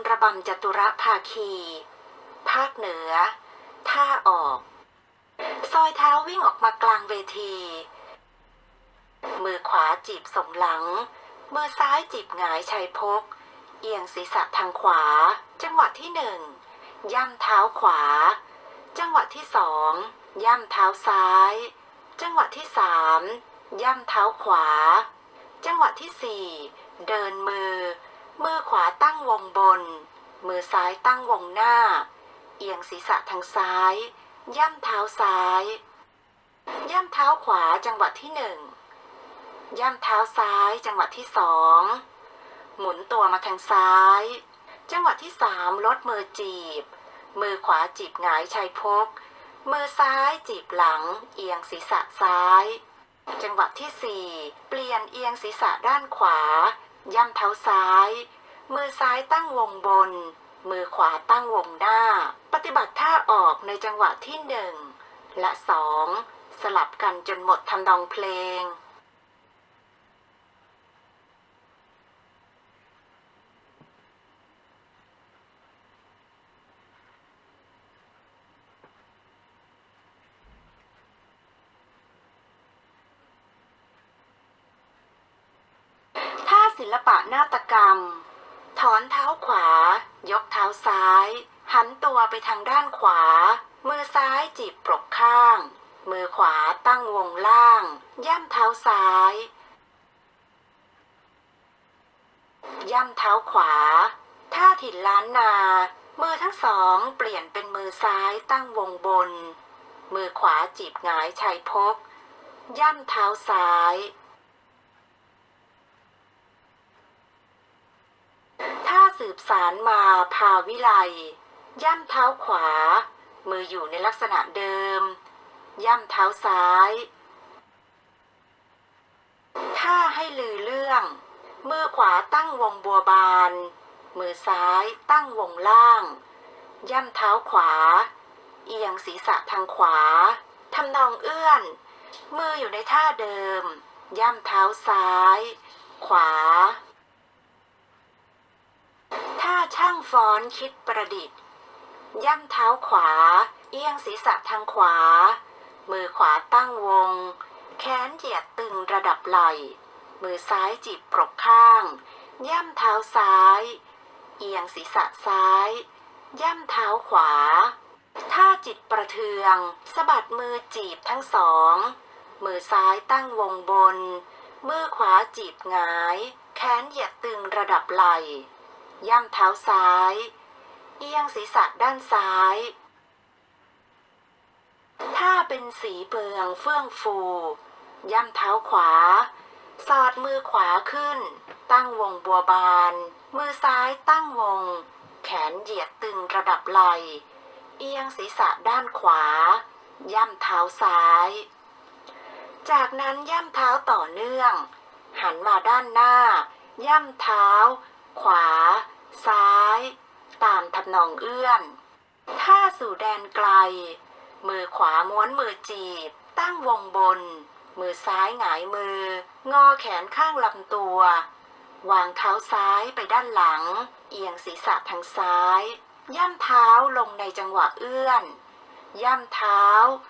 ำระบำจตุรภาคี ภาคเหนือ ท่าออก ซอยเท้าวิ่งออกมากลางเวที มือขวาจีบสมหลัง มือซ้ายจีบหงายชัยพก เอียงศีรษะทางขวา จังหวะที่หนึ่ง ย่ำเท้าขวา จังหวะที่สอง ย่ำเท้าซ้าย จังหวะที่สาม ย่ำเท้าขวา จังหวะที่สี่ เดินมือ มือขวาตั้งวงบน มือซ้ายตั้งวงหน้า เอียงศีรษะทางซ้าย ย่ำเท้าซ้าย ย่ำเท้าขวาจังหวะที่หนึ่ง ย่ำเท้าซ้ายจังหวะที่สอง หมุนตัวมาทางซ้าย จังหวะที่สามลดมือจีบ มือขวาจีบหงายชัยพก มือซ้ายจีบหลัง เอียงศีรษะซ้าย จังหวะที่สี่เปลี่ยนเอียงศีรษะด้านขวา ย่ำเท้าซ้าย มือซ้ายตั้งวงบน มือขวาตั้งวงหน้า ปฏิบัติท่าออกในจังหวะที่หนึ่งและสองสลับกันจนหมดทำนองเพลง ท่าศิ ลปะนาฏกรรม ถอนเท้าขวา ยกเท้าซ้าย หันตัวไปทางด้านขวา มือซ้ายจีบปรกข้าง มือขวาตั้งวงล่าง ย่ำเท้าซ้าย ย่ำเท้าขวา ท่าถิ่นล้านนา มือทั้งสองเปลี่ยนเป็นมือซ้ายตั้งวงบน มือขวาจีบหงายชัยพกย่ำเท้าซ้าย ถ้า สืบสารมาพาวิไล ย่ำเท้าขวา มืออยู่ในลักษณะเดิม ย่ำเท้าซ้าย ถ้าให้ลือเรื่อง มือขวาตั้งวงบัวบาน มือซ้ายตั้งวงล่าง ย่ำเท้าขวา เอียงศีรษะทางขวาทำนองเอื้อน มืออยู่ในท่าเดิม ย่ำเท้าซ้าย ขวา ถ้าช่างฟ้อนคิดประดิษฐ์ ย่ำเท้าขวา เอียงศีรษะทางขวา มือขวาตั้งวง แขนเหยียดตึงระดับไหล่มือซ้ายจีบปรกข้าง ย่ำเท้าซ้าย เอียงศีรษะซ้าย ย่ำเท้าขวา ถ้าจิตประเทืองสะบัดมือจีบทั้งสอง มือซ้ายตั้งวงบน มือขวาจีบหงาย แขนเหยียดตึงระดับไหล่ ย่ำเท้าซ้าย เอียงศีรษะด้านซ้าย ถ้าเป็นสีเบืองเฟื่องฟู ย่ำเท้าขวา สอดมือขวาขึ้น ตั้งวงบัวบาน มือซ้ายตั้งวง แขนเหยียดตึงระดับไหลเอียงศีรษะด้านขวา ย่ำเท้าซ้าย จากนั้นย่ำเท้าต่อเนื่อง หันมาด้านหน้า ย่ำเท้า ขวา ซ้าย ตามทำนองเอื้อน ถ้าสู่แดนไกล มือขวาม้วนมือจีบ ตั้งวงบน มือซ้ายหงายมือ งอแขนข้างลำตัว วางเท้าซ้ายไปด้านหลัง เอียงศีรษะทางซ้าย ย่ำเท้าลงในจังหวะเอื้อน ย่ำเท้าขวาซ้ายขวา